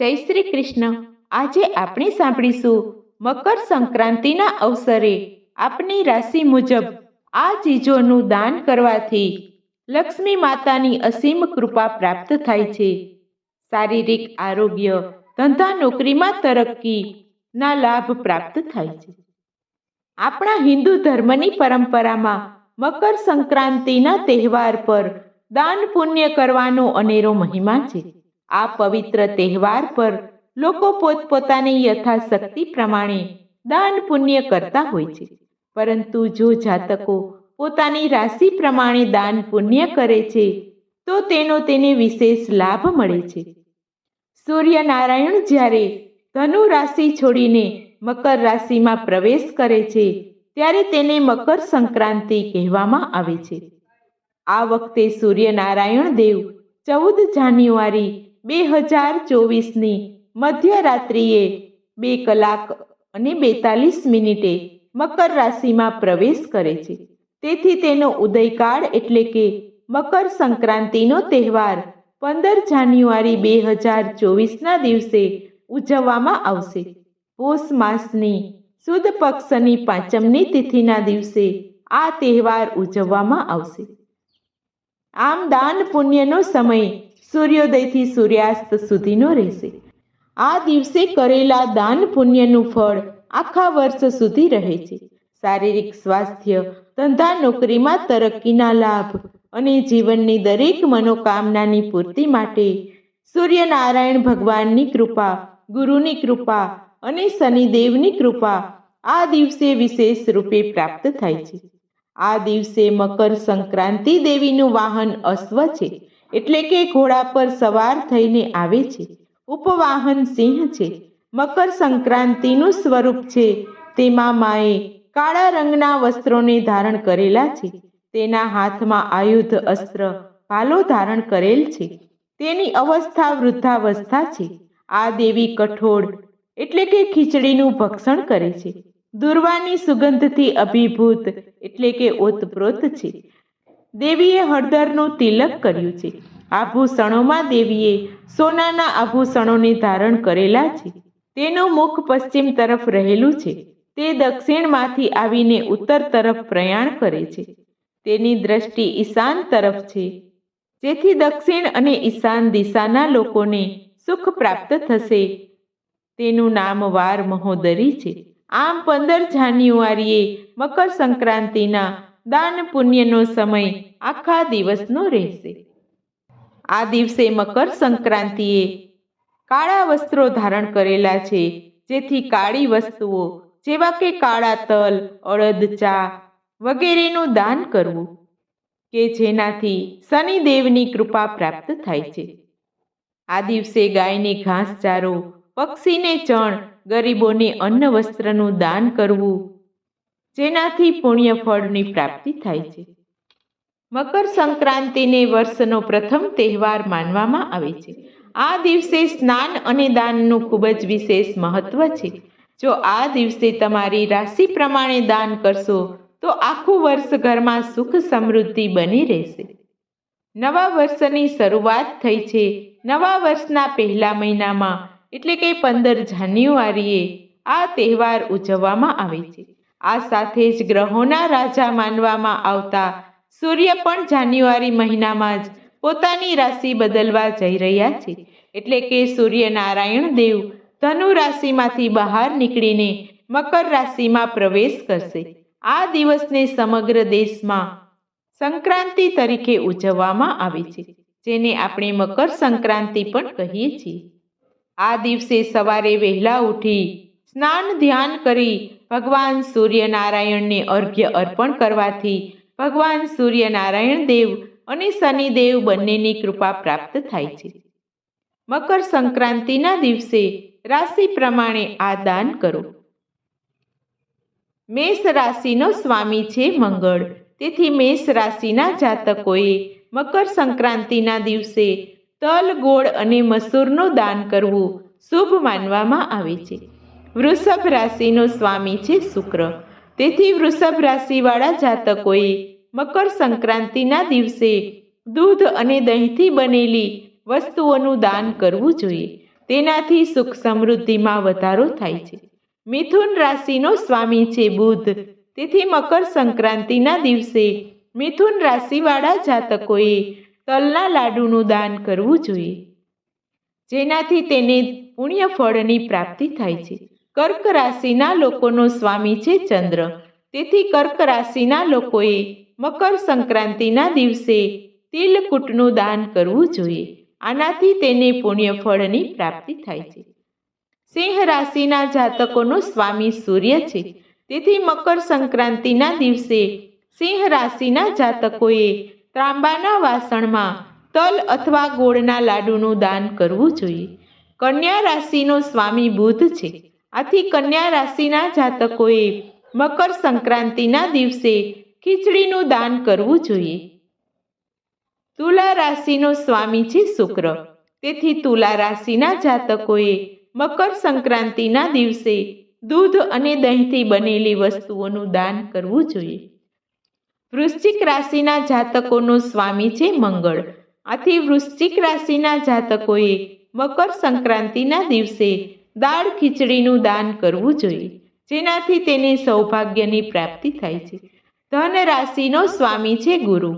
જય શ્રી કૃષ્ણ. આજે આપણે સાંભળીશું મકર સંક્રાંતિના અવસરે આપની રાશિ મુજબ આ ચીજોનું દાન કરવાથી લક્ષ્મી માતાની અસીમ કૃપા પ્રાપ્ત થાય છે. શારીરિક આરોગ્ય ધંધા નોકરીમાં તરક્કી ના લાભ પ્રાપ્ત થાય છે. આપણા હિન્દુ ધર્મની પરંપરામાં મકર સંક્રાંતિના તહેવાર પર દાન પુણ્ય કરવાનો અનેરો મહિમા છે. આ પવિત્ર તહેવાર પર લોકો પોતપોતાની યથાશક્તિ પ્રમાણે દાન પુણ્ય કરતા હોય છે. પરંતુ જો જાતકો પોતાની રાશિ પ્રમાણે દાન પુણ્ય કરે છે, તો તેનો તેને વિશેષ લાભ મળે છે. સૂર્યનારાયણ જ્યારે ધનુ રાશિ છોડીને મકર રાશિમાં પ્રવેશ કરે છે, ત્યારે તેને મકર સંક્રાંતિ કહેવામાં આવે છે. આ વખતે સૂર્યનારાયણ દેવ ચૌદ જાન્યુઆરી બે હજાર ચોવીસની મધ્યરાત્રિએ બે કલાક અને બેતાલીસ મિનિટે મકર રાશિમાં પ્રવેશ કરે છે. તેથી તેનો ઉદયકાળ એટલે કે મકર સંક્રાંતિનો તહેવાર પંદર જાન્યુઆરી બે હજાર ચોવીસના દિવસે ઉજવવામાં આવશે. પોષ માસની સુદ પક્ષની પાંચમની તિથિના દિવસે આ તહેવાર ઉજવવામાં આવશે. આમ દાન પુણ્યનો સમય સૂર્યોદયથી સૂર્યાસ્ત સુધીનો રહેશે. આ દિવસે કરેલા દાન પુણ્યનું ફળ આખા વર્ષ સુધી રહે છે. શારીરિક સ્વાસ્થ્ય, ધંધા, નોકરીમાં તરક્કીના લાભ અને જીવનની દરેક મનોકામનાની પૂર્તિ માટે સૂર્યનારાયણ ભગવાનની કૃપા, ગુરુની કૃપા અને શનિદેવની કૃપા આ દિવસે વિશેષ રૂપે પ્રાપ્ત થાય છે. આ દિવસે મકર સંક્રાંતિ દેવીનું વાહન અશ્વ છે. એટલે કે ઘોડા પર સવાર થઈને આવે છે. ઉપવાહન સિંહ છે. મકર સંક્રાંતિનું સ્વરૂપ છે. તેમાં માએ કાળા રંગના વસ્ત્રોને ધારણ કરેલા છે. તેના હાથમાં આયુધ અસ્ત્ર ભાલો ધારણ કરેલ છે. તેની અવસ્થા વૃદ્ધાવસ્થા છે. આ દેવી કઠોળ એટલે કે ખીચડીનું ભક્ષણ કરે છે. દુર્વાની સુગંધથી અભિભૂત એટલે કે ઓતપ્રોત છે. દેવીએ હળદરનું તિલક કર્યું છે. આભૂષણોમાં દેવીએ સોનાના આભૂષણોને ધારણ કરેલા છે. તેનું મુખ પશ્ચિમ તરફ રહેલું છે. તે દક્ષિણમાંથી આવીને ઉત્તર તરફ પ્રયાણ કરે છે. તેની દ્રષ્ટિ ઈશાન તરફ છે. જેથી દક્ષિણ અને ઈશાન દિશાના લોકોને સુખ પ્રાપ્ત થશે. તેનું નામ વાર મહોદરી છે. આમ પંદર જાન્યુઆરીએ મકર સંક્રાંતિના દાન પુણ્યનો સમય આખા દિવસનો રહેશે. આ દિવસે મકર સંક્રાંતિએ કાળા વસ્ત્રો ધારણ કરેલા છે, જેથી કાળી વસ્તુઓ જેવા કે કાળા તલ, અડદ, ચા વગેરેનું દાન કરવું, કે જેનાથી શનિદેવની કૃપા પ્રાપ્ત થાય છે. આ દિવસે ગાયને ઘાસચારો, પક્ષીને ચણ, ગરીબોને અન્ન વસ્ત્રનું દાન કરવું જેનાથી પુણ્ય ફળની પ્રાપ્તિ થાય છે. મકર સંક્રાંતિને વર્ષનો પ્રથમ તહેવાર માનવામાં આવે છે. આ દિવસે સ્નાન અને દાનનું ખૂબ જ વિશેષ મહત્વ છે. જો આ દિવસે તમારી રાશિ પ્રમાણે દાન કરશો, તો આખું વર્ષ ઘરમાં સુખ સમૃદ્ધિ બની રહેશે. નવા વર્ષની શરૂઆત થઈ છે. નવા વર્ષના પહેલા મહિનામાં, એટલે કે પંદર જાન્યુઆરીએ, આ તહેવાર ઉજવવામાં આવે છે. આ સાથે જ ગ્રહોના રાજા માનવામાં આવતા સૂર્ય પણ જાન્યુઆરી મહિનામાં જ પોતાની રાશિ બદલવા જઈ રહ્યા છે. એટલે કે સૂર્યનારાયણ દેવ ધનુ રાશિમાંથી બહાર નીકળીને મકર રાશિમાં પ્રવેશ કરશે. આ દિવસને સમગ્ર દેશમાં સંક્રાંતિ તરીકે ઉજવવામાં આવે છે, જેને આપણે મકર સંક્રાંતિ પણ કહીએ છીએ. આ દિવસે સવારે વહેલા ઉઠી સ્નાન ધ્યાન કરી ભગવાન સૂર્યનારાયણને અર્ઘ્ય અર્પણ કરવાથી ભગવાન સૂર્યનારાયણ દેવ અને શનિદેવ બંનેની કૃપા પ્રાપ્ત થાય છે. મકર સંક્રાંતિના દિવસે રાશિ પ્રમાણે આ દાન કરો. મેષ રાશિનો સ્વામી છે મંગળ. તેથી મેષ રાશિના જાતકોએ મકર સંક્રાંતિના દિવસે તલ, ગોળ અને મસૂરનું દાન કરવું શુભ માનવામાં આવે છે. વૃષભ રાશિનો સ્વામી છે શુક્ર. તેથી વૃષભ રાશિવાળા જાતકોએ મકર સંક્રાંતિના દિવસે દૂધ અને દહીંથી બનેલી વસ્તુઓનું દાન કરવું જોઈએ. તેનાથી સુખ સમૃદ્ધિમાં વધારો થાય છે. મિથુન રાશિનો સ્વામી છે બુધ. તેથી મકર સંક્રાંતિના દિવસે મિથુન રાશિવાળા જાતકોએ તલના લાડુનું દાન કરવું જોઈએ. જેનાથી તેને પુણ્ય ફળની પ્રાપ્તિ થાય છે. કર્ક રાશિના લોકોનો સ્વામી છે ચંદ્ર. તેથી કર્ક રાશિના લોકોએ મકર સંક્રાંતિના દિવસે તિલકૂટનું દાન કરવું જોઈએ. આનાથી તેને પુણ્ય ફળની પ્રાપ્તિ થાય છે. સિંહ રાશિના જાતકોનો સ્વામી સૂર્ય છે. તેથી મકર સંક્રાંતિના દિવસે સિંહ રાશિના જાતકોએ ત્રાંબાના વાસણમાં તલ અથવા ગોળના લાડુનું દાન કરવું જોઈએ. કન્યા રાશિનો સ્વામી બુધ છે. આથી કન્યા રાશિના જાતકોએ મકર સંક્રાંતિના દિવસે ખીચડીનું દાન કરવું જોઈએ. તુલા રાશિનો સ્વામી છે શુક્ર. તેથી તુલા રાશિના જાતકોએ મકર સંક્રાંતિના દિવસે દૂધ અને દહીંથી બનેલી વસ્તુઓનું દાન કરવું જોઈએ. વૃશ્ચિક રાશિના જાતકોનો સ્વામી છે મંગળ. આથી વૃશ્ચિક રાશિના જાતકોએ મકર સંક્રાંતિના દિવસે દાળ ખીચડીનું દાન કરવું જોઈએ, જેનાથી તેને સૌભાગ્યની પ્રાપ્તિ થાય છે. ધન રાશિનો સ્વામી છે ગુરુ.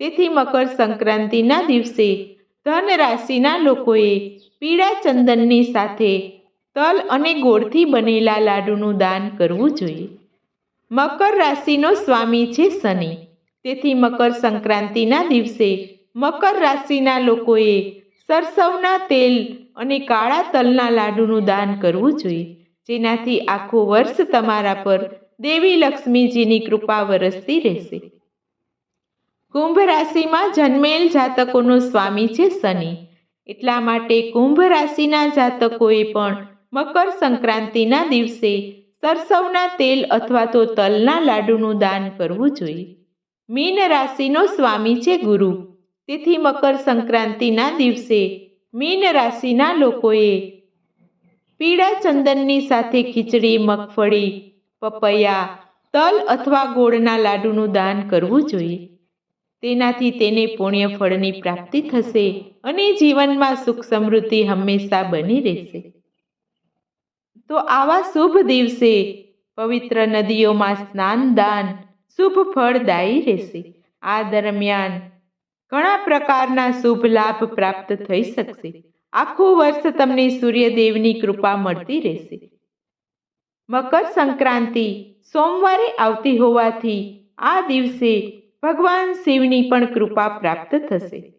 તેથી મકર સંક્રાંતિના દિવસે ધન રાશિના લોકોએ પીળા ચંદનની સાથે તલ અને ગોળથી બનેલા લાડુનું દાન કરવું જોઈએ. મકર રાશિનો સ્વામી છે શનિ. તેથી મકર સંક્રાંતિના દિવસે મકર રાશિના લોકોએ સરસવના તેલ અને કાળા તલના લાડુનું દાન કરવું જોઈએ. જેનાથી આખું વર્ષ તમારા પર દેવી લક્ષ્મીજીની કૃપા વરસતી રહેશે. કુંભ રાશિમાં જન્મેલ જાતકોનો સ્વામી છે શનિ. એટલા માટે કુંભ રાશિના જાતકોએ પણ મકર સંક્રાંતિના દિવસે સરસવના તેલ અથવા તો તલના લાડુનું દાન કરવું જોઈએ. મીન રાશિનો સ્વામી છે ગુરુ. તેથી મકર સંક્રાંતિના દિવસે મીન રાશિના લોકોએ પીળા ચંદનની સાથે ખીચડી, મગફળી, પપૈયા, તલ અથવા ગોળના લાડુનું દાન કરવું જોઈએ. તેનાથી તેને પુણ્ય ફળની પ્રાપ્તિ થશે અને જીવનમાં સુખ સમૃદ્ધિ હંમેશા બની રહેશે. તો આવા શુભ દિવસે પવિત્ર નદીઓમાં સ્નાન, દાન, શુભ ફળદાયી રહેશે. આ દરમિયાન ઘણા પ્રકારના શુભ લાભ પ્રાપ્ત થઈ શકશે. આખું વર્ષ તમને સૂર્યદેવની કૃપા મળતી રહેશે. મકર સંક્રાંતિ સોમવારે આવતી હોવાથી આ દિવસે ભગવાન શિવની પણ કૃપા પ્રાપ્ત થશે.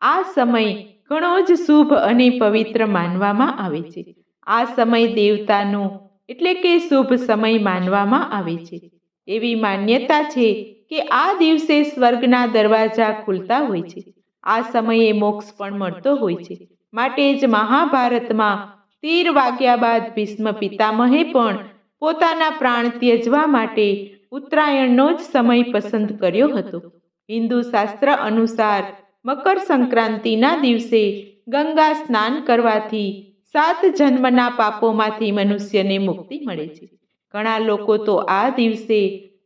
આ સમય ઘણો જ શુભ અને પવિત્ર માનવામાં આવે છે. આ સમય દેવતાનો એટલે કે શુભ સમય માનવામાં આવે છે. એવી માન્યતા છે કે આ દિવસે સ્વર્ગના દરવાજા ખુલતા હોય છે. આ સમયે મોક્ષ પણ મળતો હોય છે. માટે જ મહાભારતમાં તીર વાગ્યા બાદ ભીષ્મ પિતામહે પણ પોતાના પ્રાણ ત્યજવા માટે ઉત્તરાયણનો જ સમય પસંદ કર્યો હતો. હિન્દુ શાસ્ત્ર અનુસાર મકર સંક્રાંતિના દિવસે ગંગા સ્નાન કરવાથી સાત જન્મના પાપોમાંથી મનુષ્યને મુક્તિ મળે છે. ઘણા લોકો તો આ દિવસે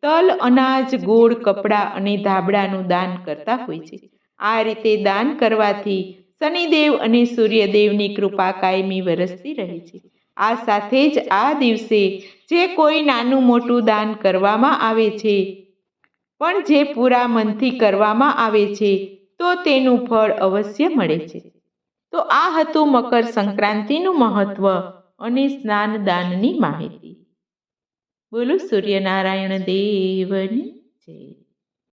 તલ, અનાજ, ગોળ, કપડાં અને ધાબળાનું દાન કરતા હોય છે. આ રીતે દાન કરવાથી શનિદેવ અને સૂર્યદેવની કૃપા કાયમી વરસતી રહે છે. આ સાથે જ આ દિવસે જે કોઈ નાનું મોટું દાન કરવામાં આવે છે, પણ જે પૂરા મનથી કરવામાં આવે છે, તો તેનું ફળ અવશ્ય મળે છે. તો આ હતું મકર સંક્રાંતિનું મહત્વ અને સ્નાન દાનની માહિતી. બોલો સૂર્યનારાયણ દેવની જય.